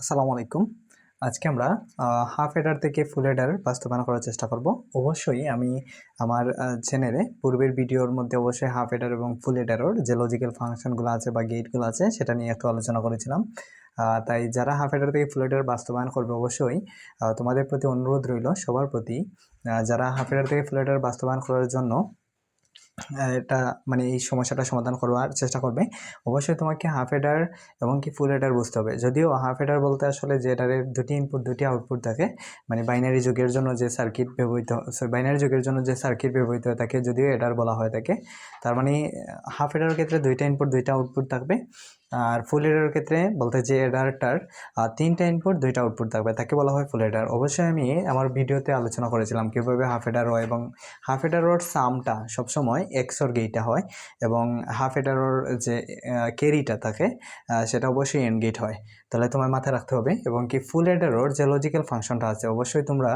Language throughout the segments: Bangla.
আসসালামু আলাইকুম। আজকে আমরা হাফ হেডার থেকে ফুল হেডার বাস্তবায়ন করার চেষ্টা করব। অবশ্যই আমি আমার চ্যানেলে পূর্বের ভিডিওর মধ্যে অবশ্যই হাফ হেডার এবং ফুল হেডারের যে লজিক্যাল ফাংশনগুলো আছে বা গেটগুলো আছে, সেটা নিয়ে একটু আলোচনা করেছিলাম। তাই যারা হাফ হেডার থেকে ফুল হেডার বাস্তবায়ন করবে অবশ্যই তোমাদের প্রতি অনুরোধ রইল সবার প্রতি। যারা হাফ হেডার থেকে ফুল হেডার বাস্তবায়ন করার জন্য এটা মানে এই সমস্যাটা সমাধান করার চেষ্টা করবে। অবশ্যই তোমাকে হাফ হেডার এবং কি ফুল হেডার বুঝতে হবে। যদিও হাফ হেডার বলতে আসলে যে এটারের দুটি ইনপুট দুটি আউটপুট থাকে মানে বাইনারি যুগের জন্য যে সার্কিট ব্যবহৃত বাইনারি যুগের জন্য যে সার্কিট ব্যবহৃত হয়ে থাকে, যদিও এটার বলা হয়ে থাকে, তার মানে হাফ হেডারের ক্ষেত্রে দুইটা ইনপুট দুইটা আউটপুট থাকবে। আর ফুল হেডারের ক্ষেত্রে বলতে যে এডারটার তিনটা ইনপুট দুইটা আউটপুট থাকবে। তাকে বলা হয় ফুল হেডার অবশ্যই আমি আমার ভিডিওতে আলোচনা করেছিলাম কীভাবে হাফ হেডার হয় এবং হাফ হেডারের সামটা সবসময় এক্সর গেইটা হয় এবং হাফ হেডারের যে ক্যারিটা থাকে সেটা অবশ্যই এন্ড গেট হয়। তাহলে তোমার মাথায় রাখতে হবে এবং কি ফুল হেডারের যে লজিক্যাল ফাংশনটা আছে, অবশ্যই তোমরা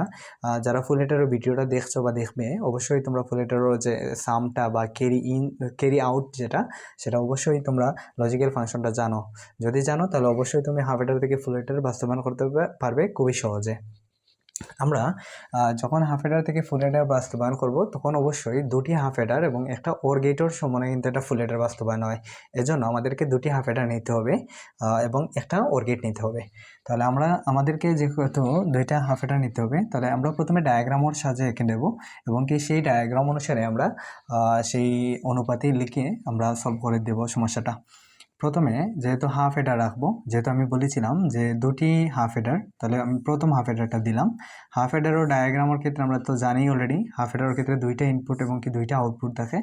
যারা ফুল হেডারের ভিডিওটা দেখছ বা দেখবে, অবশ্যই তোমরা ফুল হেডারের যে সামটা বা ক্যারি ইন ক্যারি আউট যেটা, সেটা অবশ্যই তোমরা লজিক্যাল ফাংশনটা জানো। যদি জানো, তাহলে অবশ্যই তুমি হাফ হেডার থেকে ফুল হেডার বাস্তবায়ন করতে পারবে খুবই সহজে। আমরা যখন হাফ হেডার থেকে ফুল হেডার বাস্তবায়ন করব, তখন অবশ্যই দুটি হাফ হেডার এবং একটা ওর গেটর সমানে কিন্তু একটা ফুল হেডার বাস্তবায়ন হয়। এজন্য আমাদেরকে দুটি হাফ হেডার নিতে হবে এবং একটা ওর গেট নিতে হবে। তাহলে আমরা, আমাদেরকে যেহেতু দুইটা হাফ হেডার নিতে হবে, তাহলে আমরা প্রথমে ডায়াগ্রামর সাজে এঁকে নেব এবং কি সেই ডায়াগ্রাম অনুসারে আমরা সেই অনুপাতে লিখে আমরা সলভ করে দেব সমস্যাটা। প্রথমে যেহেতু হাফ হেডার রাখব, যেহেতু আমি বলেছিলাম যে দুটি হাফ হেডার তাহলে আমি প্রথম হাফ হেডারটা দিলাম। হাফ হেডার ও ডায়াগ্রামের ক্ষেত্রে আমরা তো জানি অলরেডি হাফ হেডারের ক্ষেত্রে দুইটা ইনপুট এবং কি দুইটা আউটপুট থাকে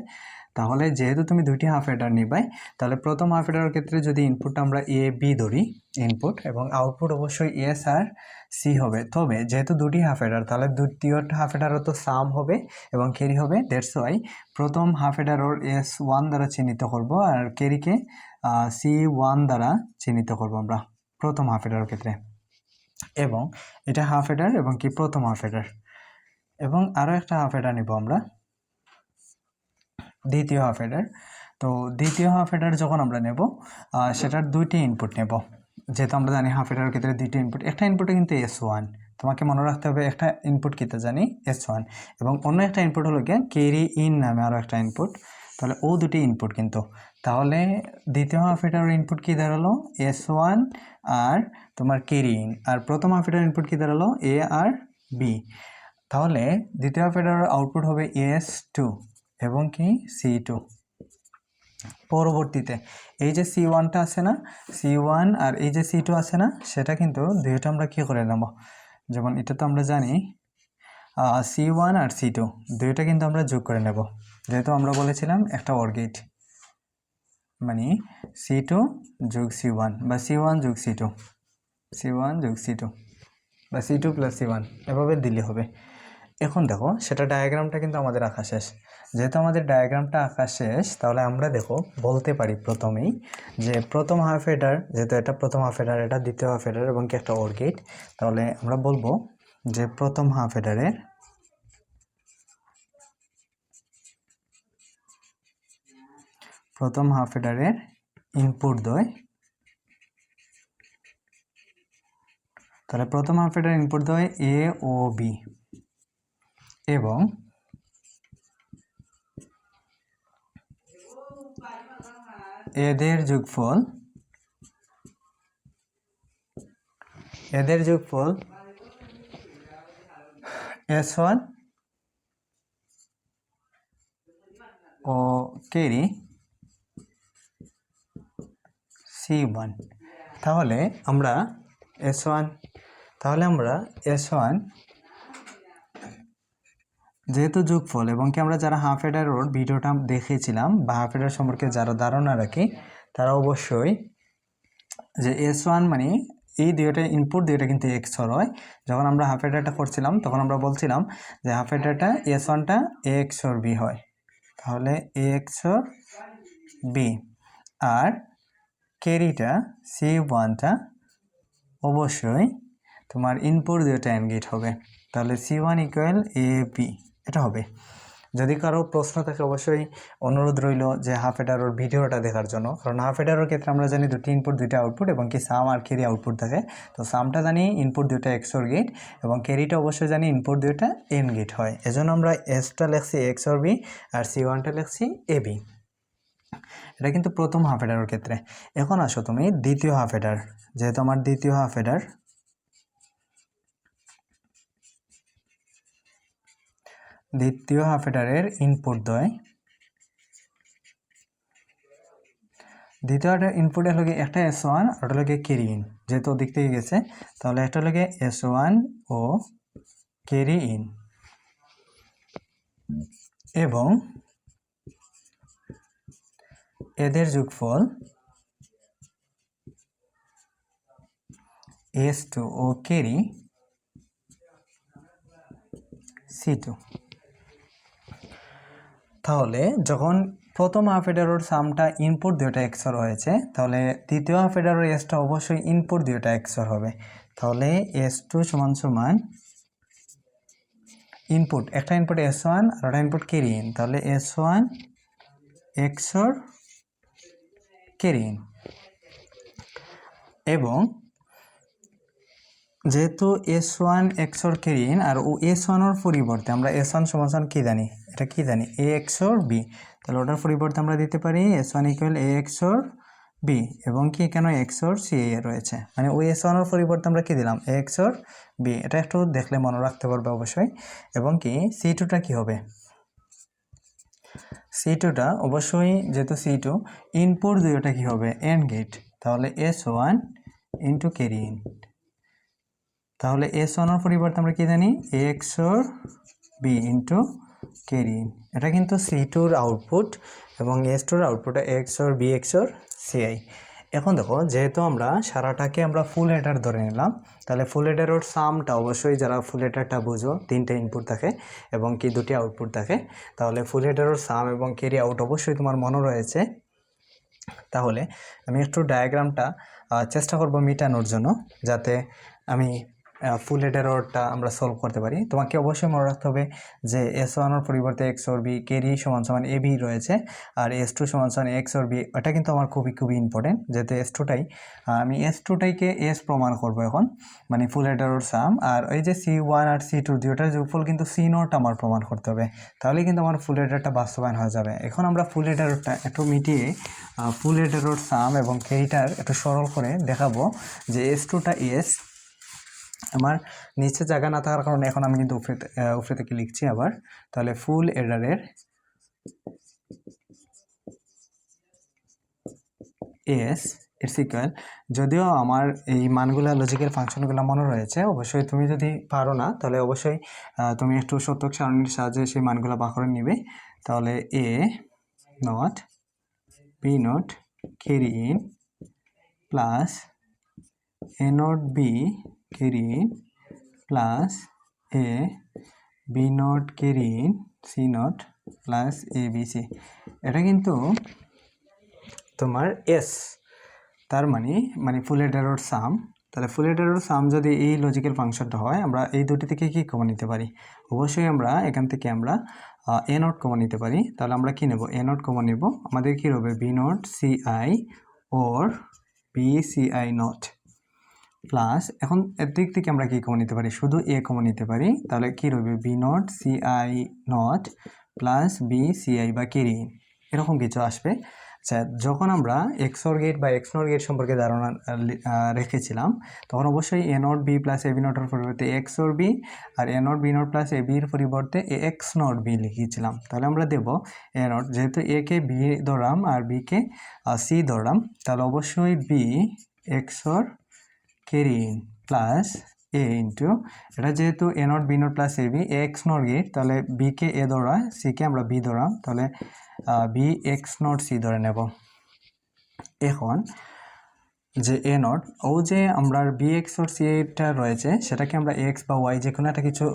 তাহলে যেহেতু তুমি দুইটি হাফ হেডার নিবাই, তাহলে প্রথম হাফ হেডারের ক্ষেত্রে যদি ইনপুটটা আমরা এ বি ধরি ইনপুট এবং আউটপুট অবশ্যই এস আর সি হবে। তবে যেহেতু দুটি হাফ হেডার তাহলে দ্বিতীয়টা হাফ হেডারও তো সাম হবে এবং ক্যারি হবে দেড়শো ওয়াই প্রথম হাফ হেডার ওর এস ওয়ান দ্বারা চিহ্নিত করব। আর ক্যারিকে সি ওয়ান দ্বারা চিহ্নিত করব আমরা প্রথম হাফ হেডারের ক্ষেত্রে। এবং এটা হাফ হেডার এবং কি প্রথম হাফ হেডার এবং আরও একটা হাফ হেডার নিব আমরা। দ্বিতীয় হাফ হেডার তো দ্বিতীয় হাফ হেডার যখন আমরা নেব সেটার দুইটি ইনপুট নেব। যেহেতু আমরা জানি হাফ হেডারের ক্ষেত্রে দুইটি ইনপুট একটা ইনপুটে কিন্তু এস ওয়ান তোমাকে মনে রাখতে হবে একটা ইনপুট কিতে জানি? এস ওয়ান এবং অন্য একটা ইনপুট হলো গিয়ে কেরি ইন নামে আরও একটা ইনপুট তাহলে ও দুটি ইনপুট কিন্তু। তাহলে দ্বিতীয় হাফ হেডারের ইনপুট কী দাঁড়াল? এস ওয়ান আর তোমার কেরি ইন আর প্রথম হাফ হেডারের ইনপুট কী দাঁড়াল? এ আর বি তাহলে দ্বিতীয় হাফ হেডারের আউটপুট হবে এস টু এবং কি? সি টু পরবর্তীতে এই যে সি ওয়ানটা আছে না? সি ওয়ান আর এই যে সি টু আছে না? সেটা কিন্তু দুইটা আমরা কী করে নেব? যেমন এটা তো আমরা জানি সি ওয়ান আর সি টু দুইটা কিন্তু আমরা যোগ করে নেব। যেহেতু আমরা বলেছিলাম একটা অর্গেট মানে সি টু যোগ সি ওয়ান বা সি ওয়ান যোগ সি টু সি ওয়ান যোগ সি টু বা C two plus C one এভাবে দিলে হবে। এখন দেখো, সেটা ডায়াগ্রামটা কিন্তু আমাদের আঁকা শেষ। যেহেতু আমাদের ডায়াগ্রামটা আঁকা শেষ, তাহলে আমরা দেখো, বলতে পারি প্রথমেই যে প্রথম হাফ হেডার যেহেতু এটা প্রথম হাফ হেডার এটা দ্বিতীয় হাফ হেডার এবং কি একটা অর্গেট তাহলে আমরা বলব যে প্রথম হাফ হেডারের প্রথম হাফ হেডারের ইনপুট দয় তাহলে প্রথম হাফ হেডার ইনপুট দয় এ ও বি এবং এদের যোগফল এদের যোগফল এস ওয়ান ও কেরি সি ওয়ান তাহলে আমরা এস ওয়ান তাহলে আমরা এস ওয়ান যেহেতু যোগফল, এবং কি আমরা যারা হাফ এডার রোড ভিডিওটা দেখেছিলাম বা হাফ এডার সম্পর্কে যারা ধারণা রাখি, তারা অবশ্যই যে এস ওয়ান মানে এই দুইটা ইনপুট দুইটা কিন্তু এক্সর হয়। যখন আমরা হাফ এডারটা করছিলাম, তখন আমরা বলছিলাম যে হাফ এডারটা এস ওয়ানটা এ এক্স ওর বি হয়। তাহলে এ এক্স ওর বি আর ক্যারিটা সি ওয়ানটা অবশ্যই তোমার ইনপুট দুইটা এনগেট হবে। তাহলে C one equal A B এটা হবে। যদি কারও প্রশ্ন থাকে অবশ্যই অনুরোধ রইল যে হাফ এডারোর ভিডিওটা দেখার জন্য। কারণ হাফ এডারোর ক্ষেত্রে আমরা জানি দুটি ইনপুট দুইটা আউটপুট এবং কি সাম আর ক্যারি আউটপুট থাকে। তো সামটা জানি ইনপুট দুইটা এক্সর গেট এবং ক্যারিটা অবশ্যই জানি ইনপুট দুইটা এন গেট হয়। এজন্য আমরা এসটা লেখছি এক্সর বি আর সি ওয়ানটা লেখছি এ বি এটা কিন্তু প্রথম হাফ এডারের ক্ষেত্রে। এখন আসো তুমি দ্বিতীয় হাফ এডার যেহেতু আমার দ্বিতীয় হাফ এডার দ্বিতীয় হাফ এডারের ইনপুট দেয়। দ্বিতীয় ইনপুটের লগে একটা এস ওয়ান ওটা লগে কেরি ইন যেহেতু ওদিক থেকে গেছে, তাহলে একটা লগে এস ওয়ান ও কেরি ইন এবং এদের যোগফল এস টু ও কেরি সি টু তাহলে যখন প্রথম হাফ এডারোর সামটা ইনপুট দুইটা এক্সর হয়েছে, তাহলে দ্বিতীয় হাফ এডারোর এসটা অবশ্যই ইনপুট দুইটা এক্সর হবে। তাহলে এস টু সমান সমান ইনপুট একটা ইনপুট এস ওয়ান আর একটা ইনপুট কেরি ইন তাহলে S one XOR carry in এবং যেহেতু S one XOR carry in আর ও এস ওয়ানের পরিবর্তে, আমরা এস ওয়ান সমান কী জানি? এটা কী জানি? A XOR B. তাহলে ওটার পরিবর্তে আমরা দিতে পারি S one equal A XOR B. এবং কি কেন এক্সর সি এ রয়েছে। মানে ওই এস ওয়ানের পরিবর্তে আমরা কী দিলাম? A XOR B. এটা একটু দেখলে মনে রাখতে পারবে অবশ্যই। এবং কি, সি টুটা কী হবে? সি টুটা অবশ্যই যেহেতু সি টু ইনপুট দুইটা কী হবে? এন গেট তাহলে S one into carry in তাহলে এস ওয়ানের পরিবর্তে আমরা কী জানি? X XOR B into in এটা কিন্তু সি টুর আউটপুট এবং এস টুর output XOR B X XOR CI এখন দেখো, যেহেতু আমরা সারাটাকে আমরা ফুল এডার ধরে নিলাম, তাহলে ফুল এডারের সামটা অবশ্যই যারা ফুল এডারটা বুঝো, তিনটে ইনপুট থাকে এবং কি দুটি আউটপুট থাকে, তাহলে ফুল এডারের সাম এবং কেরি আউট অবশ্যই তোমার মনে রয়েছে। তাহলে আমি একটু ডায়াগ্রামটা চেষ্টা করব মিটানোর জন্য, যাতে আমি ফুল এডারটা আমরা সলভ করতে পারি। তোমাকে অবশ্যই মনে রাখতে হবে যে এস ওয়ানের পরিবর্তে এক্স ওর বি কেরি সমান সমান এ বি রয়েছে। আর এস টু সমান সমান এক্স ওর বি এটা কিন্তু আমার খুবই খুবই ইম্পর্টেন্ট যেহেতু এস টুটাই আমি এস টুটাইকে এস প্রমাণ করব এখন মানে ফুল এডারোর সাম আর ওই যে সি ওয়ান আর সি টু দুটার যোগফল কিন্তু সি নোট আমার প্রমাণ করতে হবে। তাহলে কিন্তু আমার ফুল এডারটা বাস্তবায়ন হয়ে যাবে। এখন আমরা ফুল এডারটা একটু মিটিয়ে ফুল এডারোর সাম এবং কেরিটার একটু সরল করে দেখাবো যে এস টুটা এস আমার নিচে জায়গা না থাকার কারণে এখন আমি কিন্তু উপরে থেকে লিখছি আবার? তাহলে ফুল এডারের এস এর সিকুয়াল যদিও আমার এই মানগুলো লজিক্যাল ফাংশনগুলো মনে রয়েছে, অবশ্যই তুমি যদি পারো না, তাহলে অবশ্যই তুমি একটু সত্যক সারণীর সাহায্যে সেই মানগুলো বা করে নিবে। তাহলে A not B not carry in plus A not B carry plus A, B not carry C not plus A, B, C. এটা কিন্তু তোমার এস। তার মানে মানে ফুল এডারোর সাম। তাহলে ফুল এডারোর সাম যদি এই লজিক্যাল ফাংশনটা হয়, আমরা এই দুটি থেকে কি কমন নিতে পারি? অবশ্যই আমরা এখান থেকে আমরা এ নট কমন নিতে পারি। তাহলে আমরা কি নেব? এ নট কমন নেব। আমাদের কি হবে B not, C I, or B, C I not. Plus এখন এর দিক থেকে আমরা কী কমন নিতে পারি? শুধু এ কমন নিতে পারি। তাহলে কী রইবে? B not C I not plus B C I বা কেরি এরকম কিছু আসবে। আচ্ছা যখন আমরা এক্সর গেট বা এক্সনর গেট সম্পর্কে ধারণা রেখেছিলাম, তখন অবশ্যই A not B plus A B নটের পরিবর্তে XOR B R A not B not plus A বির পরিবর্তে এ এক্স নট বি লিখিয়েছিলাম। তাহলে আমরা দেব এ নট যেহেতু এ কে বি ধরাম আর বিকে সি ধরাম তাহলে অবশ্যই B XOR carry plus A into এটা যেহেতু A not B not plus A B X not gate তাহলে বিকে এ ধরা সিকে আমরা বি ধরাম তাহলে বি এক্স নট সি ধরে নেব। এখন, যে এ নট ও যে আমরা বি এক্স ওর সি এটা রয়েছে, সেটাকে আমরা এক্স বা ওয়াই যে কোনো একটা কিছু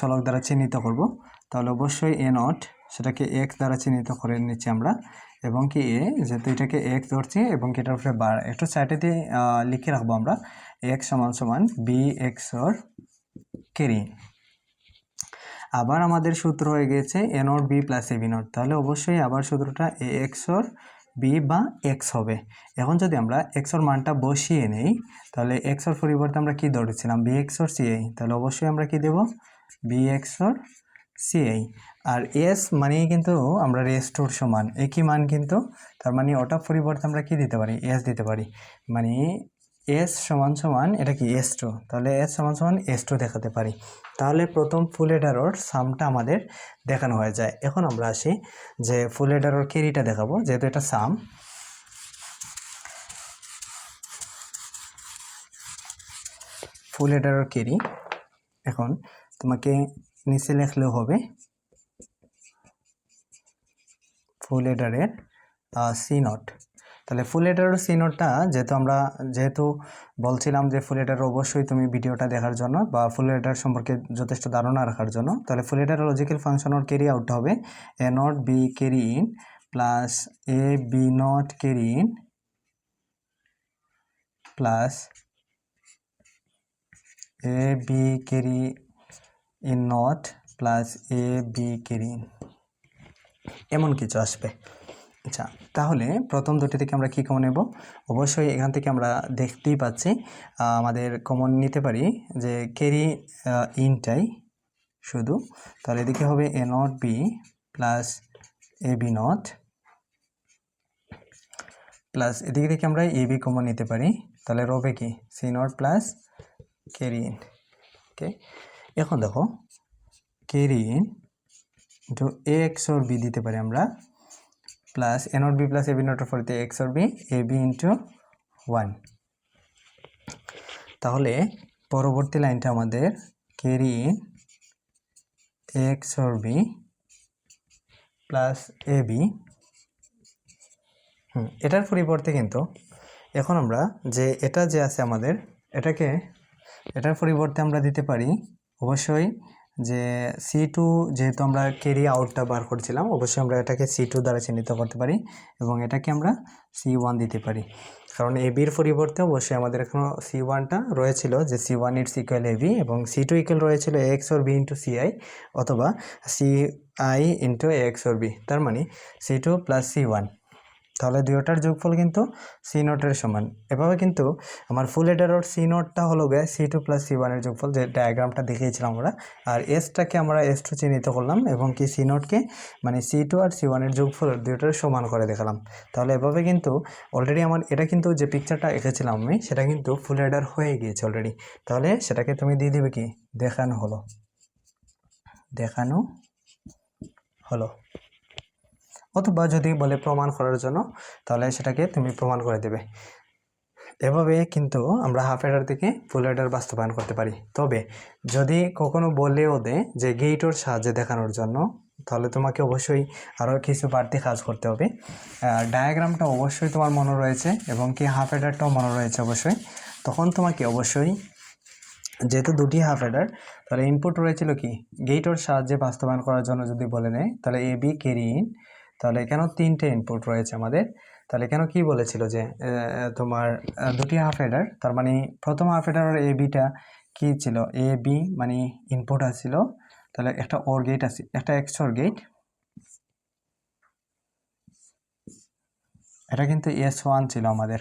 চলক দ্বারা চিহ্নিত করব। তাহলে অবশ্যই এ নট সেটাকে এক্স দ্বারা চিহ্নিত করে নিচ্ছি আমরা। এবং কি এ যেহেতু এটাকে এক্স ধরছি, এবং কি এটার উপরে বার একটু সাইডে দিয়ে লিখে রাখব আমরা। এক্স সমান সমান বি এক্স ওর কেরি আবার আমাদের সূত্র হয়ে গেছে A B plus A B not তাহলে অবশ্যই আবার সূত্রটা এ এক্সর বি বা এক্স হবে। এখন যদি আমরা এক্সর মানটা বসিয়ে নেই, তাহলে এক্সর পরিবর্তে আমরা কি ধরেছিলাম? বি এক্সর সিআই তাহলে অবশ্যই আমরা কি দেব? বি এক্সর সিআই আর এস মানেই কিন্তু আমরা রেস্টোর সমান। একই মান কিন্তু, তার মানে ওটা পরিবর্তে আমরা কি দিতে পারি? এস দিতে পারি। মানে এস সমান সমান, এটা কি এস টু তাহলে এস সমান সমান এস টু দেখাতে পারি। তাহলে প্রথম ফুল এডারোর সামটা আমাদের দেখানো হয়ে যায়। এখন আমরা আসি যে ফুল এডারোর কেরিটা দেখাবো, যেহেতু এটা সাম ফুল এডারোর কেরি এখন তোমাকে নিচে লেখলেও হবে, ফুল এডারের সি নট তাহলে ফুল এডারের সি নটটা যেহেতু আমরা, যেহেতু বলছিলাম যে ফুল এডার অবশ্যই তুমি ভিডিওটা দেখার জন্য বা ফুল এডার সম্পর্কে যথেষ্ট ধারণা রাখার জন্য, তাহলে ফুল এডার লজিক্যাল ফাংশন ওর ক্যারি আউটটা হবে A not B carry in plus A B not carry in plus A B carry in not plus A B carry in এমন কিছু আসবে। আচ্ছা তাহলে প্রথম দুটি থেকে আমরা কি কমন নেব? অবশ্যই এখান থেকে আমরা দেখতেই পাচ্ছি আমাদের কমন নিতে পারি যে ক্যারি ইনটাই শুধু। তাহলে এদিকে হবে A not B plus A B not plus এদিকে থেকে আমরা এ বি কমন নিতে পারি। তাহলে রবে কি? C not plus carry in okay এখন দেখো carry in into A XOR B দিতে পারি আমরা। Plus A not B plus A B নটের ফরিতে XOR B A B into one তাহলে পরবর্তী লাইনটা আমাদের carry XOR B plus A B হুম, এটার পরিবর্তে কিন্তু এখন আমরা যে এটা যে আছে আমাদের, এটাকে, এটার পরিবর্তে আমরা দিতে পারি অবশ্যই যে সি টু যেহেতু আমরা ক্যারি আউটটা বার করছিলাম, অবশ্যই আমরা এটাকে সি টু দ্বারা চিহ্নিত করতে পারি এবং এটাকে আমরা সি ওয়ান দিতে পারি। কারণ এ বির পরিবর্তে অবশ্যই আমাদের এখনও সি ওয়ানটা রয়েছিল যে C one it's equal A B এবং সি টু ইকুয়াল রয়েছিল XOR B into C I অথবা C I into A XOR B তার মানে C two plus C one তাহলে দুয়োটার যোগফল কিন্তু সি নোটের সমান। এভাবে কিন্তু আমার ফুল এডারোর সি নোটটা হলো গে সি টু প্লাস সি ওয়ানের যোগফল, যে ডায়াগ্রামটা দেখিয়েছিলাম আমরা। আর এসটাকে আমরা এস টু চিহ্নিত করলাম এবং কি সি নোটকে মানে সি টু আর সি ওয়ানের যোগফল দুটোর সমান করে দেখালাম। তাহলে এভাবে কিন্তু অলরেডি আমার এটা কিন্তু যে পিকচারটা এঁকেছিলাম আমি, সেটা কিন্তু ফুল এডার হয়ে গিয়েছে অলরেডি তাহলে সেটাকে তুমি দিয়ে দিবে কি? দেখানো হলো। দেখানো হলো। অথবা যদি বলে প্রমাণ করার জন্য, তাহলে সেটাকে তুমি প্রমাণ করে দেবে। এভাবে কিন্তু আমরা হাফ এডার থেকে ফুল এডার বাস্তবায়ন করতে পারি। তবে যদি কখনো বলেও দে যে গেইটোর সাহায্যে দেখানোর জন্য, তাহলে তোমাকে অবশ্যই আরও কিছু বাড়তি কাজ করতে হবে। ডায়াগ্রামটা অবশ্যই তোমার মনে রয়েছে এবং কি হাফ এডারটাও মনে রয়েছে অবশ্যই। তখন তোমাকে অবশ্যই যেহেতু দুটি হাফ এডার তাহলে ইনপুট রয়েছিল কি? গেইটোর সাহায্যে বাস্তবায়ন করার জন্য যদি বলে নেয়, তাহলে এ বি ক্যারি ইন তাহলে কেন তিনটে ইনপুট রয়েছে আমাদের? তাহলে কেন কি বলেছিল যে তোমার দুটি হাফ এডার তার মানে প্রথম হাফ এডার এ বিটা কি ছিল? এ বি মানে ইনপুট আসছিল। তাহলে একটা ওর গেট আছে, একটা এক্সট্রা গেট এটা কিন্তু এস ওয়ান ছিল আমাদের।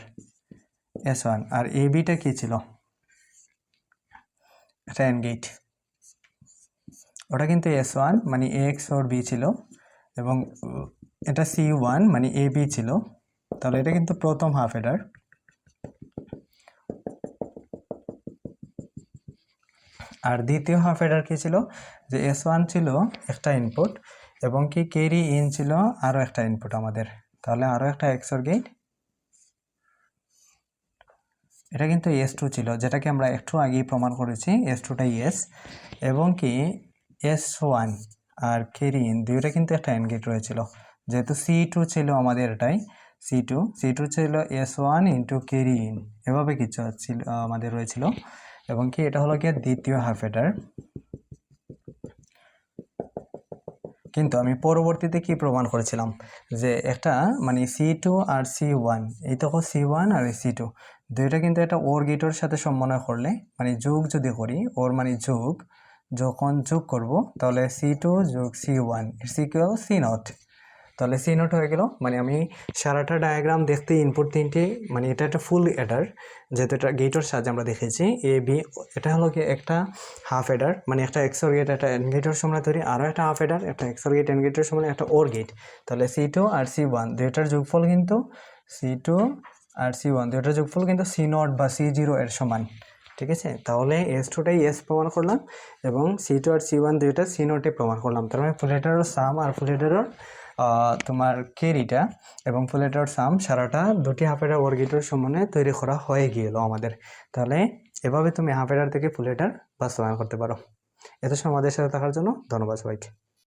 এস ওয়ান আর এ বিটা কি ছিল? এটা এন গেট ওটা কিন্তু এস ওয়ান মানে এ এক্স ওর বি ছিল। এবং এটা সি ওয়ান মানে এ বি ছিল। তাহলে এটা কিন্তু প্রথম হাফ এডার আর দ্বিতীয় হাফ এডার কি ছিল? যে এস ওয়ান ছিল একটা ইনপুট এবং কি কেরি ইন ছিল আরও একটা ইনপুট আমাদের। তাহলে আরও একটা এক্সর গেট এটা কিন্তু এস টু ছিল, যেটাকে আমরা একটু আগেই প্রমাণ করেছি। এস টুটা এস এবং কি এস ওয়ান আর কেরি ইন দুইটা কিন্তু একটা এন গেট রয়েছিল। যেহেতু সি টু ছিল আমাদের এটাই সি টু সি টু ছিল S one into carry in এভাবে কিছু ছিল আমাদের রয়েছিল। এবং কি, এটা হলো গিয়ে দ্বিতীয় হাফ এটার। কিন্তু আমি পরবর্তীতে কি প্রমাণ করেছিলাম? যে একটা মানে সি টু আর সি ওয়ান এই তো সি ওয়ান আর সি টু দুইটা কিন্তু একটা ওর গেটের সাথে সমন্বয় করলে মানে যোগ যদি করি ওর মানে যোগ, যখন যোগ করব, তাহলে সি টু যোগ সি ওয়ান সিকুয়াল সি নট তাহলে সি নোট হয়ে গেল। মানে আমি সারাটা ডায়াগ্রাম দেখতে ইনপুট তিনটি মানে এটা একটা ফুল এডার যেহেতু এটা গেটর সাহায্যে আমরা দেখেছি এ বি এটা হলো কি একটা হাফ এডার মানে একটা এক্সর গেট একটা এন গেটের সময় তৈরি আরও একটা হাফ এডার একটা এক্সর গেট এন গেটের সময় একটা ওর গেট তাহলে সি টু আর সি ওয়ান দুইটার যোগফল কিন্তু সি টু আর সি ওয়ান দুইটার যোগফল কিন্তু সি নট বা সি জিরো এর সমান। ঠিক আছে? তাহলে এস টুটাই এস প্রমাণ করলাম এবং সি টু আর সি ওয়ান দুইটা সি নোটে প্রমাণ করলাম। তার মানে ফুলেটারও সাম আর ফুলেটারও তোমার কেরিটা এবং ফুলেটার সাম সারাটা দুটি হাফেটার ওয়ার্গিটার সমানে তৈরি করা হয়ে গিয়েলো আমাদের। তাহলে এভাবে তুমি হাফেটার থেকে ফুলেটার বাস্তবায়ন করতে পারো। এত সময় আমাদের সাথে থাকার জন্য ধন্যবাদ সবাইকে।